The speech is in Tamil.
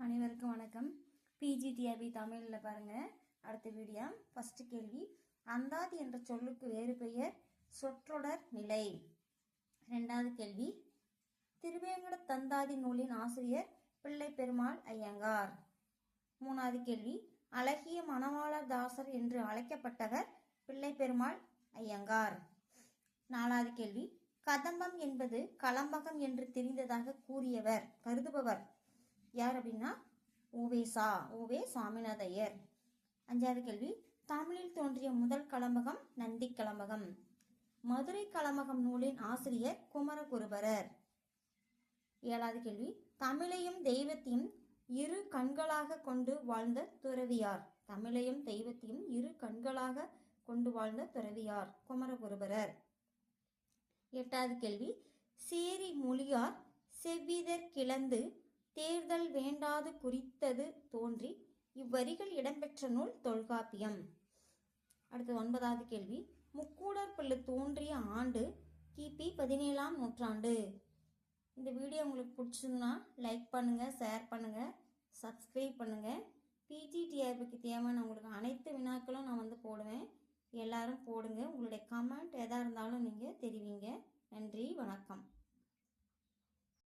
அனைவருக்கும் வணக்கம். பிஜிடிஆபி தமிழில் பாருங்கள் அடுத்த வீடியோ ஃபஸ்ட்டு கேள்வி. அந்தாதி என்ற சொல்லுக்கு வேறு பெயர் சொற்றொடர் நிலை. ரெண்டாவது கேள்வி. திருவேங்கட தந்தாதி நூலின் ஆசிரியர் பிள்ளை பெருமாள் ஐயங்கார். மூணாவது கேள்வி. அழகிய மணவாளர் தாசர் என்று அழைக்கப்பட்டவர் பிள்ளை பெருமாள் ஐயங்கார். நாலாவது கேள்வி. கதம்பம் என்பது கலம்பகம் என்று தெரிந்ததாக கூறியவர் கருதுபவர். யார் அப்படின்னா? ஓவேசா ஓவே சாமிநாதையர் அஞ்சாவது கேள்வி. தமிழில் தோன்றிய முதல் கலம்பகம் நந்தி கலம்பகம். மதுரை கலம்பகம் நூலின் ஆசிரியர் குமரகுருபரர். ஏழாவது கேள்வி. தமிழையும் தெய்வத்தையும் இரு கண்களாக கொண்டு வாழ்ந்த துறவியார். தமிழையும் தெய்வத்தையும் இரு கண்களாக கொண்டு வாழ்ந்த துறவியார் குமரகுருபரர். எட்டாவது கேள்வி. சேரி மொழியார் செவ்விதர் கிளந்து தேர்தல் வேண்டாது குறித்தது தோன்றி இவ்வரிகள் இடம்பெற்ற நூல் தொல்காப்பியம். அடுத்து ஒன்பதாவது கேள்வி. முக்கூடர் பல்லு தோன்றிய ஆண்டு கிபி பதினேழாம் நூற்றாண்டு. இந்த வீடியோ உங்களுக்கு பிடிச்சிருந்தா லைக் பண்ணுங்கள் ஷேர் பண்ணுங்கள் சப்ஸ்கிரைப் பண்ணுங்கள் பிஜிடிஆர்பிக்கு தேவையான உங்களுக்கு அனைத்து வினாக்களும் நான் வந்து போடுவேன். எல்லாரும் போடுங்க. உங்களுடைய கமெண்ட் எதாக இருந்தாலும் நீங்கள் தெரிவிங்க. நன்றி வணக்கம்.